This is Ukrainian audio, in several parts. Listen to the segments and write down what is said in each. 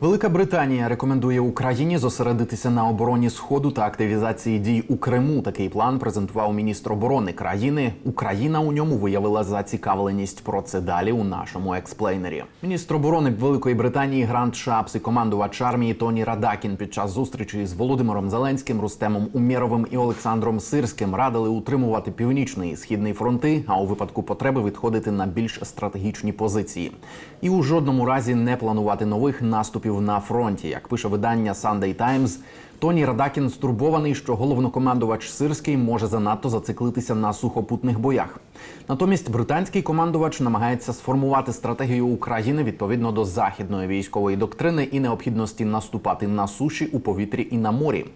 Велика Британія рекомендує Україні зосередитися на обороні сходу та активізації дій у Криму. Такий план презентував міністр оборони країни. Україна у ньому виявила зацікавленість. Про це далі у нашому експлейнері. Міністр оборони Великої Британії Грант Шапс і командувач армії Тоні Радакін під час зустрічі з Володимиром Зеленським, Рустемом Умєровим і Олександром Сирським радили утримувати північний і східний фронти, а у випадку потреби відходити на більш стратегічні позиції. І у жодному разі не планувати нових наступів на фронті. Як пише видання Sunday Times, Тоні Радакін стурбований, що головнокомандувач Сирський може занадто зациклитися на сухопутних боях. Натомість британський командувач намагається сформувати стратегію України відповідно до західної військової доктрини і необхідності наступати на суші у повітрі і на морі.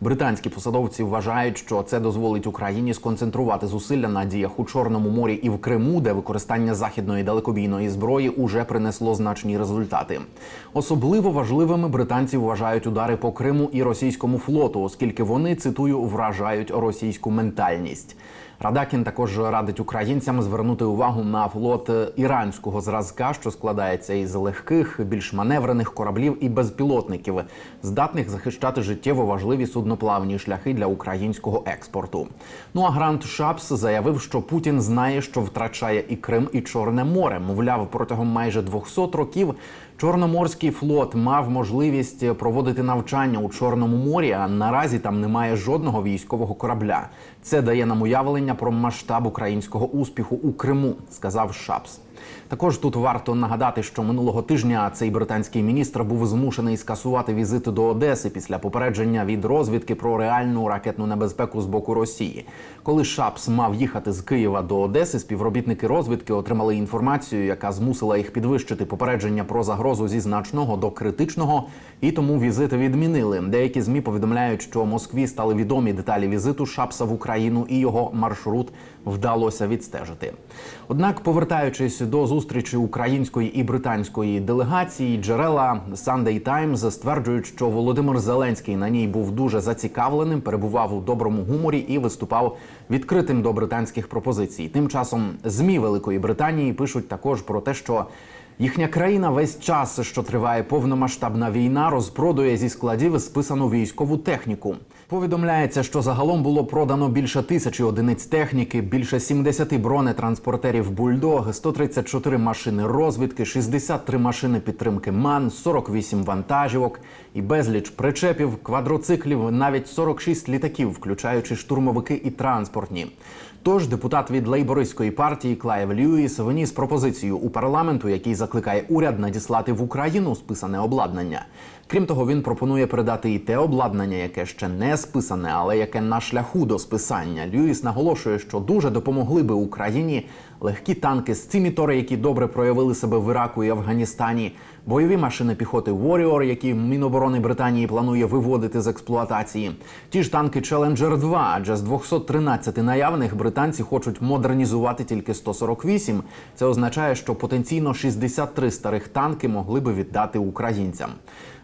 Британські посадовці вважають, що це дозволить Україні сконцентрувати зусилля на діях у Чорному морі і в Криму, де використання західної далекобійної зброї уже принесло значні результати. Особливо важливими британці вважають удари по Криму і російському флоту, оскільки вони цитую вражають російську ментальність. Радакін також радить українцям звернути увагу на флот іранського зразка, що складається із легких, більш маневрених кораблів і безпілотників, здатних захищати життєво важливі судноплавні шляхи для українського експорту. Ну а Грант Шапс заявив, що Путін знає, що втрачає і Крим, і Чорне море. Мовляв, протягом майже 200 років Чорноморський флот мав можливість проводити навчання у Чорному морі. А наразі там немає жодного військового корабля. Це дає нам уявлення про масштаб українського успіху у Криму, сказав Шапс. Також тут варто нагадати, що минулого тижня цей британський міністр був змушений скасувати візит до Одеси після попередження від розвідки про реальну ракетну небезпеку з боку Росії. Коли Шапс мав їхати з Києва до Одеси, співробітники розвідки отримали інформацію, яка змусила їх підвищити попередження про загрозу зі значного до критичного, і тому візит відмінили. Деякі змі повідомляють, що Москві стали відомі деталі візиту Шапса в Україну і його маршрут вдалося відстежити. Однак, повертаючись до зустрічі української і британської делегації, джерела Sunday Times стверджують, що Володимир Зеленський на ній був дуже зацікавленим, перебував у доброму гуморі і виступав відкритим до британських пропозицій. Тим часом змі Великої Британії пишуть також про те, що Їхня країна весь час, що триває повномасштабна війна, розпродує зі складів списану військову техніку. Повідомляється, що загалом було продано більше тисячі одиниць техніки, більше 70 бронетранспортерів бульдог, 134 машини розвідки, 63 машини підтримки МАН, 48 вантажівок і безліч причепів, квадроциклів, навіть 46 літаків, включаючи штурмовики і транспортні. Тож депутат від лейбористської партії Клайв Льюіс виніс пропозицію у парламенту, який закликає уряд надіслати в Україну списане обладнання. Крім того, він пропонує передати і те обладнання, яке ще не списане, але яке на шляху до списання. Льюіс наголошує, що дуже допомогли би Україні легкі танки з цимітори, які добре проявили себе в Іраку і Афганістані, бойові машини піхоти Warrior, які Міноборони Британії планує виводити з експлуатації. Ті ж танки Challenger 2, адже з 213 наявних британці хочуть модернізувати тільки 148. Це означає, що потенційно 63 старих танки могли би віддати українцям.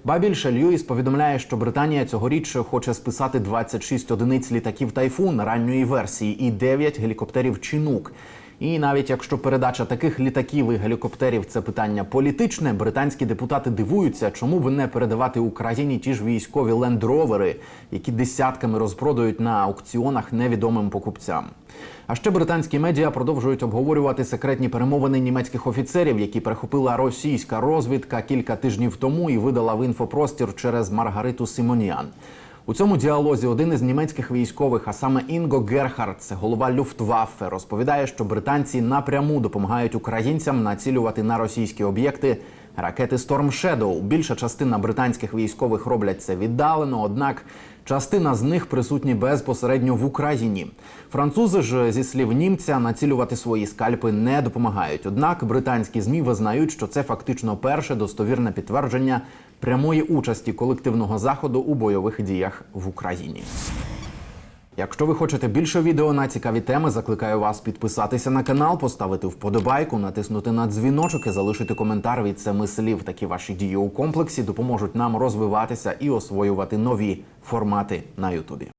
Ба більше Льюіс повідомляє, що Британія цьогоріч хоче списати 26 одиниць літаків тайфун ранньої версії і 9 гелікоптерів Чінук. І навіть якщо передача таких літаків і гелікоптерів це питання політичне, британські депутати дивуються, чому би не передавати Україні ті ж військові лендровери, які десятками розпродають на аукціонах невідомим покупцям. А ще британські медіа продовжують обговорювати секретні перемовини німецьких офіцерів, які перехопила російська розвідка кілька тижнів тому і видала в інфопростір через Маргариту Симоніан. У цьому діалозі один із німецьких військових, а саме Інго Герхардс, голова Люфтваффе, розповідає, що британці напряму допомагають українцям націлювати на російські об'єкти ракети Storm Shadow. Більша частина британських військових роблять це віддалено однак. Частина з них присутні безпосередньо в Україні. Французи ж зі слів німця націлювати свої скальпи не допомагають. Однак британські змі визнають, що це фактично перше достовірне підтвердження прямої участі колективного заходу у бойових діях в Україні. Якщо ви хочете більше відео на цікаві теми, закликаю вас підписатися на канал, поставити вподобайку, натиснути на дзвіночок і залишити коментар від семи слів. Такі ваші дії у комплексі допоможуть нам розвиватися і освоювати нові формати на Ютубі.